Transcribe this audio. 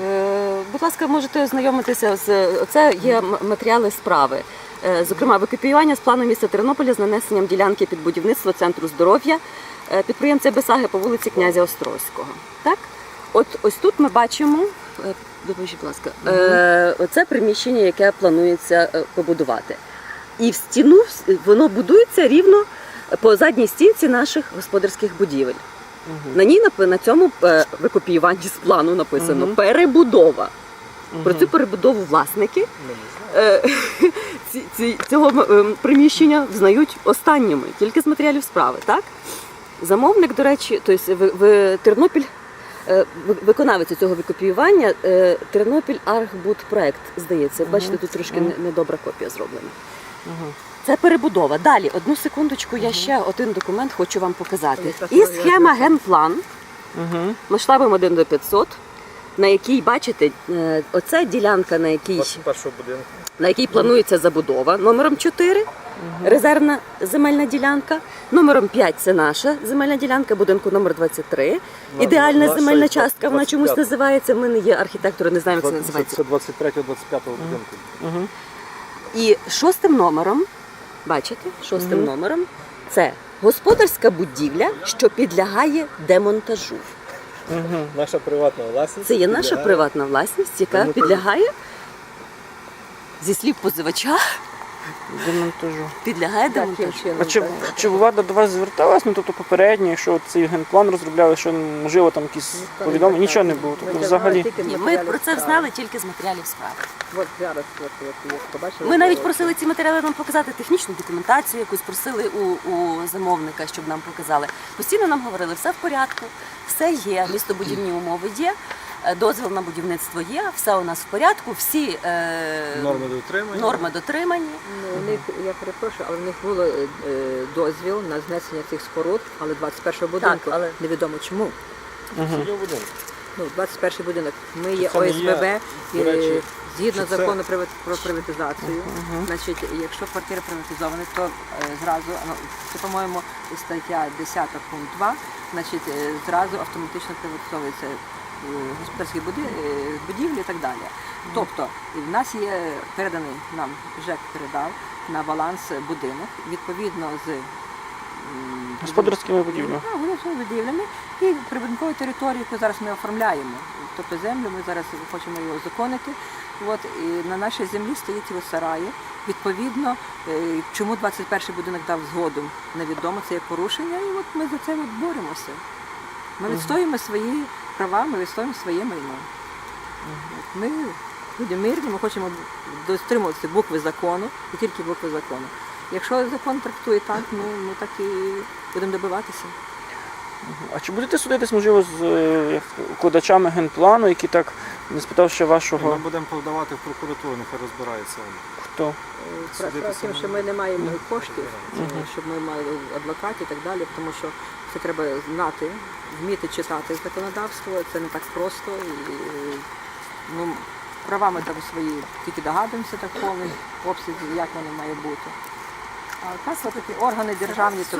Е, Будь ласка, можете ознайомитися з це є матеріали справи. Е, Зокрема, викопіювання з плану міста Тернополя з нанесенням ділянки під будівництво центру здоров'я е, підприємця Бесаги по вулиці князя Острозького. Так, от ось тут ми бачимо. Допоможіть, будь ласка, е, оце приміщення, яке планується побудувати. І в стіну воно будується рівно по задній стінці наших господарських будівель. На ній на цьому е, викопіюванні з плану написано Мгм. перебудова. Про цю перебудову власники е, ці- ці- цього е, приміщення взнають останніми, тільки з матеріалів справи. Так? Замовник, до речі, тобто в, в Тернопіль, е, виконавець цього викопіювання, Тернопіль Архбудпроект, здається. Бачите, тут трошки не- недобра копія зроблена. Це перебудова. Далі, одну секундочку, я ще один документ хочу вам показати. І схема генплан Угу. масштабом 1 до 500, на якій, бачите, е, оце ділянка, на якій, будинку. на якій планується забудова, номером 4, резервна земельна ділянка, номером 5 це наша земельна ділянка, будинку номер 23. На- Ідеальна наша земельна частка, вона чомусь називається. Ми не є архітектори, не знаємо, як це називається. Це 23-25 будинку. Угу. І шостим номером, бачите, шостим Мгм. номером це господарська будівля, що підлягає демонтажу. Угу. Наша приватна власність. Це є наша підлягає- приватна власність, яка Демонтажу. підлягає зі слів позивача, Демонтажу. підлягає демонтажу. А чи, чи влада до вас зверталась? Ну тобто попередньо, якщо цей генплан розробляли, що можливо там якісь повідомлення? Нічого не було. Тобто взагалі. Ні, ми про це знали тільки з матеріалів справи. От зараз, побачили. Ми навіть просили ці матеріали нам показати технічну документацію, якусь просили у, у замовника, щоб нам показали. Постійно нам говорили, все в порядку, все є, містобудівні умови є, дозвіл на будівництво є, все у нас в порядку, всі е, Норми дотримання. норми дотримані. Ну, у них, я перепрошую, але в них було е, е, дозвіл на знесення цих споруд, але 21 будинку, але- невідомо чому. Ну, 21 будинок. Ми є Це не є, ОСББ, до і, речі, згідно чи це- закону приват- про приватизацію. Значить, якщо квартира приватизована, то е, зразу, ну, це, по-моєму, стаття 10 пункт 2, значить, е, зразу автоматично приватизовується е, господарські е, будівлі і так далі. Тобто, в нас є переданий нам ЖЕК передав на баланс будинок, відповідно з Господарськими будівлями. Будівлями і прибудинкову територію, яку зараз ми оформляємо. Тобто землю ми зараз хочемо її озаконити. От, і на нашій землі стоїть ось сараї. Відповідно, е, чому 21-й будинок дав згоду, невідомо, це є порушення, і от ми за це от боремося. Ми відстоюємо свої права, ми відстоюємо своє майно. Ми люди мирні, ми хочемо дотримуватися букви закону і тільки букви закону. Якщо закон трактує так, ну ми так і будемо добиватися. А чи будете судитись, можливо, з е, генплану, які так, не спитавши вашого. Ми будемо подавати в прокуратуру, нехай розбирається. Хто? Справа в тим, ми що ми не маємо коштів, е, щоб ми мали адвокатів і так далі, тому що це треба знати, вміти читати законодавство, це не так просто. І, ну, права ми там свої тільки догадуємося так повний обсязі, як воно має бути. А так, все-таки органи державні то